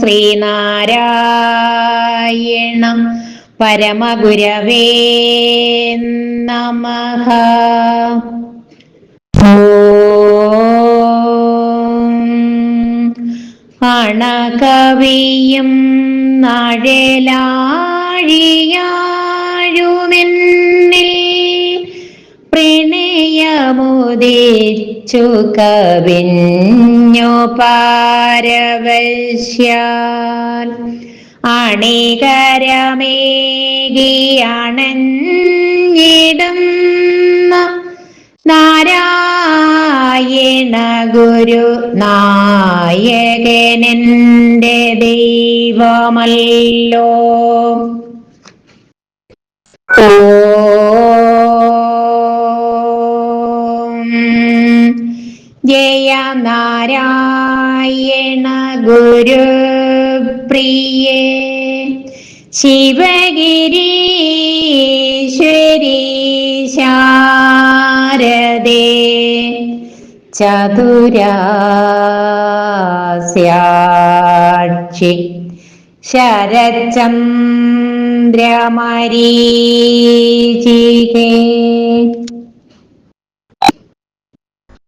ശ്രീനാരായണം പരമഗുരവേ നമഃ. അണകവിയും നാഴലാഴിയാഴുമെന്നിൽ പ്രണയമുദിച്ചു കവിഞ്ഞോ പാരവശ്യാൽ. അണികരമേകിയണഞ്ഞിടും നാരായണ ഗുരു നായകനെന്റെ ദൈവമല്ലോ. ഓം ജയ നാരായണ ഗുരു പ്രിയേ. ശിവഗിരീശ്വരി ശാരദേ. ചതുരാസ്യാക്ഷി. ശരചന്ദ്രമരീചികേ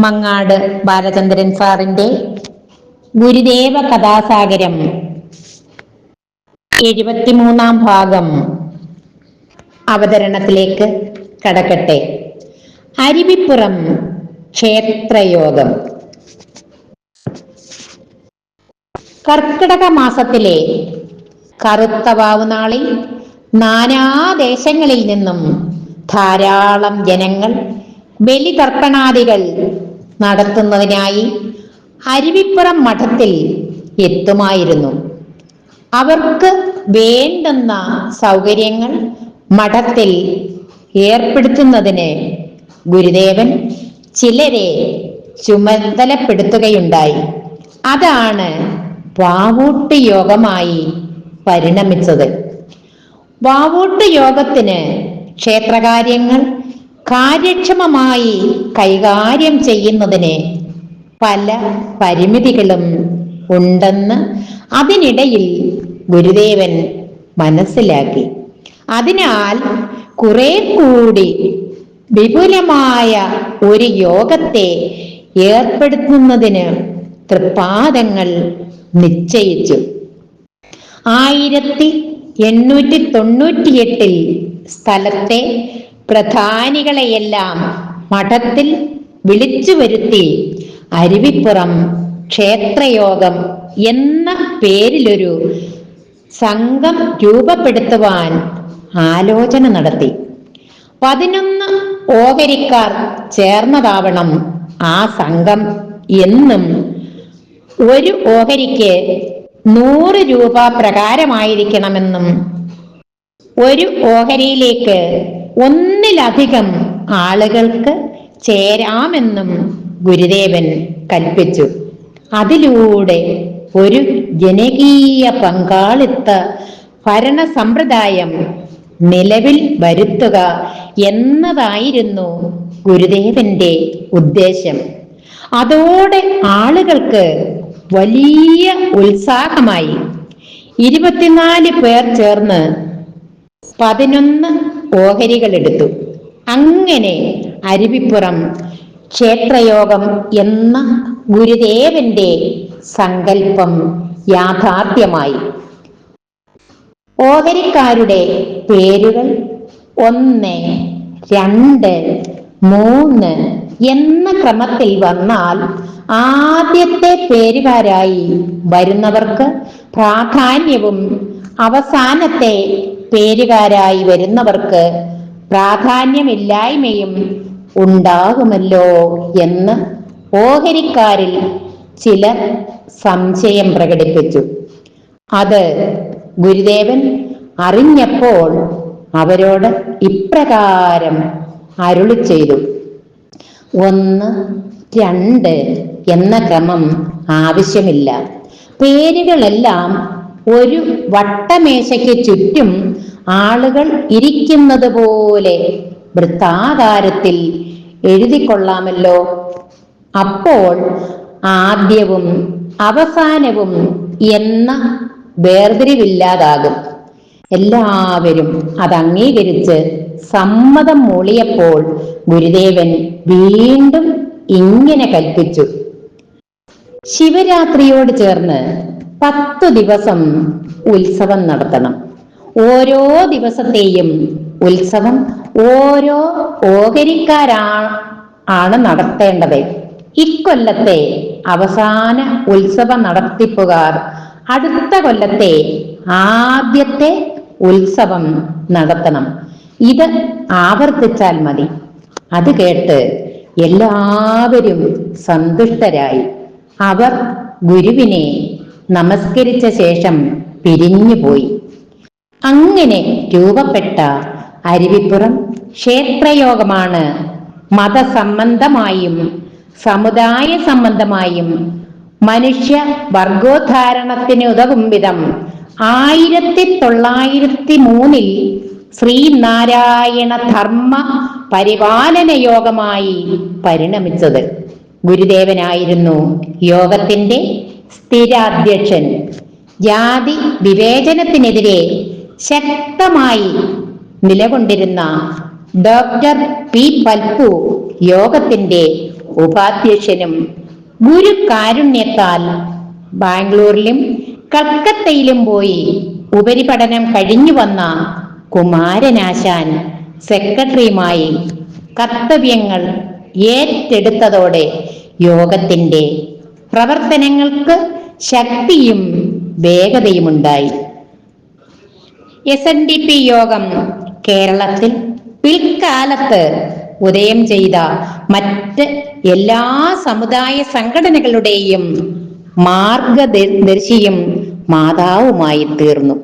മങ്ങാട് ബാലചന്ദ്രൻ സാറിന്റെ ഗുരുദേവ കഥാസാഗരം. എഴുപത്തിമൂന്നാം ഭാഗം. അവതരണത്തിലേക്ക് കടക്കട്ടെ. അരുവിപ്പുറം ക്ഷേത്രയോഗം. കർക്കിടക മാസത്തിലെ കറുത്ത വാവുനാളിൽ നാനാദേശങ്ങളിൽ നിന്നും ധാരാളം ജനങ്ങൾ ബലിതർപ്പണാദികൾ നടത്തുന്നതിനായി അരുവിപ്പുറം മഠത്തിൽ എത്തുമായിരുന്നു. അവർക്ക് വേണ്ടുന്ന സൗകര്യങ്ങൾ മഠത്തിൽ ഏർപ്പെടുത്തുന്നതിന് ഗുരുദേവൻ ചിലരെ ചുമതലപ്പെടുത്തുകയുണ്ടായി. അതാണ് വാവൂട്ട് യോഗമായി പരിണമിച്ചത്. വാവൂട്ട് യോഗത്തിന് ക്ഷേത്രകാര്യങ്ങൾ കാര്യക്ഷമമായി കൈകാര്യം ചെയ്യുന്നതിന് പല പരിമിതികളും ഉണ്ടെന്ന് അതിനിടയിൽ ഗുരുദേവൻ മനസ്സിലാക്കി. അതിനാൽ കുറെ കൂടി വിപുലമായ ഒരു യോഗത്തെ ഏർപ്പെടുത്തുന്നതിന് തൃപ്പാദങ്ങൾ നിശ്ചയിച്ചു. ആയിരത്തി എണ്ണൂറ്റി തൊണ്ണൂറ്റിയെട്ടിൽ സ്ഥലത്തെ പ്രധാനികളെയെല്ലാം മഠത്തിൽ വിളിച്ചു വരുത്തി അരുവിപ്പുറം ക്ഷേത്രയോഗം എന്ന പേരിലൊരു സംഘം രൂപപ്പെടുത്തുവാൻ ആലോചന നടത്തി. പതിനൊന്ന് ഓഹരിക്കാർ ചേർന്നതാവണം ആ സംഘം എന്നും ഒരു ഓഹരിക്ക് നൂറ് രൂപ പ്രകാരമായിരിക്കണമെന്നും ഒരു ഓഹരിയിലേക്ക് ഒന്നിലധികം ആളുകൾക്ക് ചേരാമെന്നും ഗുരുദേവൻ കൽപ്പിച്ചു. അതിലൂടെ ഒരു ജനകീയ പങ്കാളിത്ത ഭരണ സമ്പ്രദായം നിലവിൽ വരുത്തുക എന്നതായിരുന്നു ഗുരുദേവന്റെ ഉദ്ദേശം. അതോടെ ആളുകൾക്ക് വലിയ ഉത്സാഹമായി. ഇരുപത്തിനാല് പേർ ചേർന്ന് പതിനൊന്ന് ഓഹരികൾ എടുത്തു. അങ്ങനെ അരുവിപ്പുറം ക്ഷേത്രയോഗം എന്ന ഗുരുദേവന്റെ സങ്കല്പം യാഥാർത്ഥ്യമായി. ഓഹരിക്കാരുടെ പേരുകൾ ഒന്ന് രണ്ട് മൂന്ന് എന്ന ക്രമത്തിൽ വന്നാൽ ആദ്യത്തെ പേരുകാരായി വരുന്നവർക്ക് പ്രാധാന്യവും അവസാനത്തെ പേരുകാരായി വരുന്നവർക്ക് പ്രാധാന്യമില്ലായ്മയും ഉണ്ടാകുമല്ലോ എന്ന് ഓഹരിക്കാരിൽ ചിലർ സംശയം പ്രകടിപ്പിച്ചു. അത് ഗുരുദേവൻ അറിഞ്ഞപ്പോൾ അവരോട് ഇപ്രകാരം അരുളി ചെയ്തു. ഒന്ന് രണ്ട് എന്ന ക്രമം ആവശ്യമില്ല. പേരുകളെല്ലാം ഒരു വട്ടമേശയ്ക്ക് ചുറ്റും ആളുകൾ ഇരിക്കുന്നത് പോലെ വൃത്താകാരത്തിൽ എഴുതിക്കൊള്ളാമല്ലോ. അപ്പോൾ ആദ്യവും അവസാനവും എന്ന വേർതിരിവില്ലാതാകും. എല്ലാവരും അത് അംഗീകരിച്ച് സമ്മതം മൂളിയപ്പോൾ ഗുരുദേവൻ വീണ്ടും ഇങ്ങനെ കൽപ്പിച്ചു. ശിവരാത്രിയോട് ചേർന്ന് പത്തു ദിവസം ഉത്സവം നടത്തണം. ഓരോ ദിവസത്തെയും ഉത്സവം ഓരോ ഓഹരിക്കാരാ ആണ് നടത്തേണ്ടത്. ഇക്കൊല്ലത്തെ അവസാന ഉത്സവ നടത്തിപ്പുകാർ അടുത്ത കൊല്ലത്തെ ആദ്യത്തെ ഉത്സവം നടത്തണം. ഇത് ആവർത്തിച്ചാൽ മതി. അത് കേട്ട് എല്ലാവരും സന്തുഷ്ടരായി. അവർ ഗുരുവിനെ നമസ്കരിച്ച ശേഷം പിരിഞ്ഞുപോയി. അങ്ങനെ രൂപപ്പെട്ട അരുവിപ്പുറം ക്ഷേത്രയോഗമാണ് മതസംബന്ധമായും സമുദായ സംബന്ധമായും മനുഷ്യ വർഗോദ്ധാരണത്തിന് ഉതകും വിധം ആയിരത്തി തൊള്ളായിരത്തി മൂന്നിൽ ശ്രീനാരായണ ധർമ്മ പരിപാലന യോഗമായി പരിണമിച്ചത്. ഗുരുദേവനായിരുന്നു യോഗത്തിന്റെ സ്ഥിരാധ്യക്ഷൻ. ജാതി വിവേചനത്തിനെതിരെ ശക്തമായി നിലകൊണ്ടിരുന്ന ഡോക്ടർ പി പൽപ്പു യോഗത്തിന്റെ ഉപാധ്യക്ഷനും ഗുരു കാരുണ്യത്താൽ ബാംഗ്ലൂരിലും കൽക്കത്തയിലും പോയി ഉപരിപഠനം കഴിഞ്ഞു വന്ന കുമാരനാശാൻ സെക്രട്ടറിയുമായി കർത്തവ്യങ്ങൾ ഏറ്റെടുത്തതോടെ യോഗത്തിന്റെ പ്രവർത്തനങ്ങൾക്ക് ശക്തിയും വേഗതയുമുണ്ടായി. എസ് എൻ ഡി പി യോഗം കേരളത്തിൽ പിൽക്കാലത്ത് ഉദയം ചെയ്ത മറ്റ് എല്ലാ സമുദായ സംഘടനകളുടെയും മാർഗദർശിയും മാതാവുമായി തീർന്നു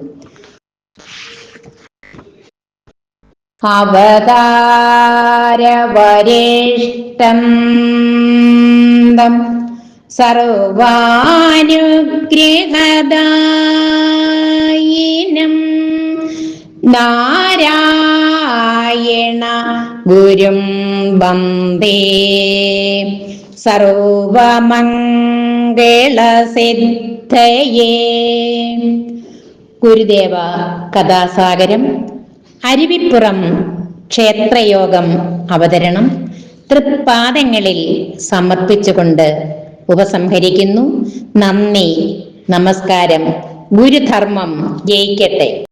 അവതാരവരിഷ്ടം സർവാനുഗ്രഹദായിനം നാരായണ ഗുരും വന്ദേ. സർവമംഗളസിദ്ധയേ. ഗുരുദേവ കഥാസാഗരം അരുവിപ്പുറം ക്ഷേത്രയോഗം അവതരണം തൃപ്പാദങ്ങളിൽ സമർപ്പിച്ചുകൊണ്ട് ഉപസംഹരിക്കുന്നു. നന്ദി. നമസ്കാരം. ഗുരുധർമ്മം ജയിക്കട്ടെ.